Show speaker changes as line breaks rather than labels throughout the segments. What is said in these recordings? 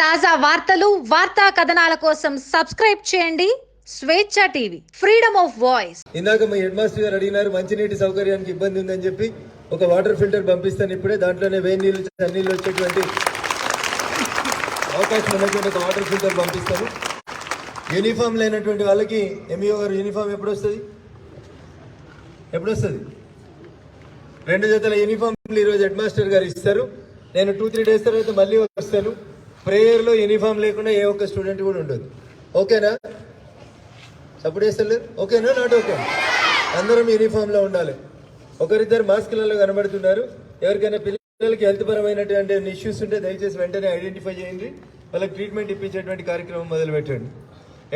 తాజా వార్తలు వార్తా కథనాల కోసం సబ్స్క్రైబ్ చేయండి. స్వేచ్ఛ టీవీ ఫ్రీడమ్ ఆఫ్ వాయిస్.
ఇందాక మీ హెడ్ మాస్టర్ గారు అడిగినారు మంచినీటి సౌకర్యానికి ఇబ్బంది ఉందని చెప్పి ఒక వాటర్ ఫిల్టర్ పంపిస్తాను ఇప్పుడే దాంట్లోనే వేడి నీళ్ళు చన్నీళ్ళు వచ్చేటువంటి అవకాశం ఉన్నటువంటి ఒక వాటర్ ఫిల్టర్ పంపిస్తాను. యూనిఫామ్ లేనటువంటి వాళ్ళకి ఎంఈఓ గారు యూనిఫామ్ ఎప్పుడు వస్తుంది ఎప్పుడు వస్తుంది రెండు జతల యూనిఫామ్లు ఈరోజు హెడ్ మాస్టర్ గారు ఇస్తారు. నేను టూ త్రీ డేస్ తర్వాత మళ్ళీ వస్తాను. ప్రేయర్లో యూనిఫామ్ లేకుండా ఏ ఒక్క స్టూడెంట్ కూడా ఉండదు. ఓకేనా? సపోర్ట్ చేస్తారు ఓకేనా? Not okay. అందరం యూనిఫామ్లో ఉండాలి. ఒకరిద్దరు మాస్కులలో కనబడుతున్నారు. ఎవరికైనా పిల్లలకి హెల్త్ పరమైనటువంటి ఇష్యూస్ ఉంటే దయచేసి వెంటనే ఐడెంటిఫై చేయండి. వాళ్ళకి ట్రీట్మెంట్ ఇప్పించేటువంటి కార్యక్రమం మొదలు పెట్టండి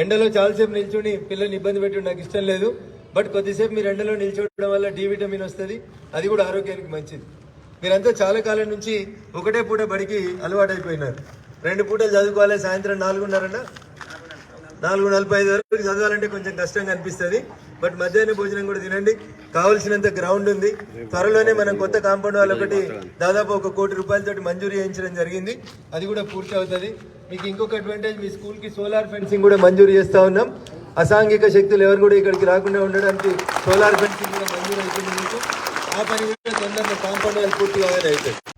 ఎండలో చాలాసేపు నిల్చుని పిల్లల్ని ఇబ్బంది పెట్టడం నాకు ఇష్టం లేదు. బట్ కొద్దిసేపు మీరు ఎండలో నిల్చోవడం వల్ల డి విటమిన్ వస్తుంది. అది కూడా ఆరోగ్యానికి మంచిది. మీరంతా చాలా కాలం నుంచి ఒకటే పూట బడికి అలవాటైపోయినారు. రెండు పూటలు చదువుకోవాలి సాయంత్రం నాలుగున్నరన? నాలుగు నలభై ఐదు వరకు చదవాలంటే కొంచెం కష్టంగా అనిపిస్తుంది. బట్ మధ్యాహ్న భోజనం కూడా తినండి. కావలసినంత గ్రౌండ్ ఉంది. త్వరలోనే మనం కొత్త కాంపౌండ్ వాళ్ళు ఒకటి దాదాపు ఒక కోటి రూపాయలతో మంజూరు చేయించడం జరిగింది. అది కూడా పూర్తి అవుతుంది. మీకు ఇంకొక అడ్వాంటేజ్ మీ స్కూల్కి సోలార్ ఫెన్సింగ్ కూడా మంజూరు చేస్తూ ఉన్నాం. అసాంఘిక శక్తులు ఎవరు కూడా ఇక్కడికి రాకుండా ఉండడానికి సోలార్ ఫెన్సింగ్ కూడా మంజూరు అవుతుంది మీకు. ఆ పని కూడా తొందరగా కాంపౌండ్ వాళ్ళు పూర్తి కావాలి అవుతుంది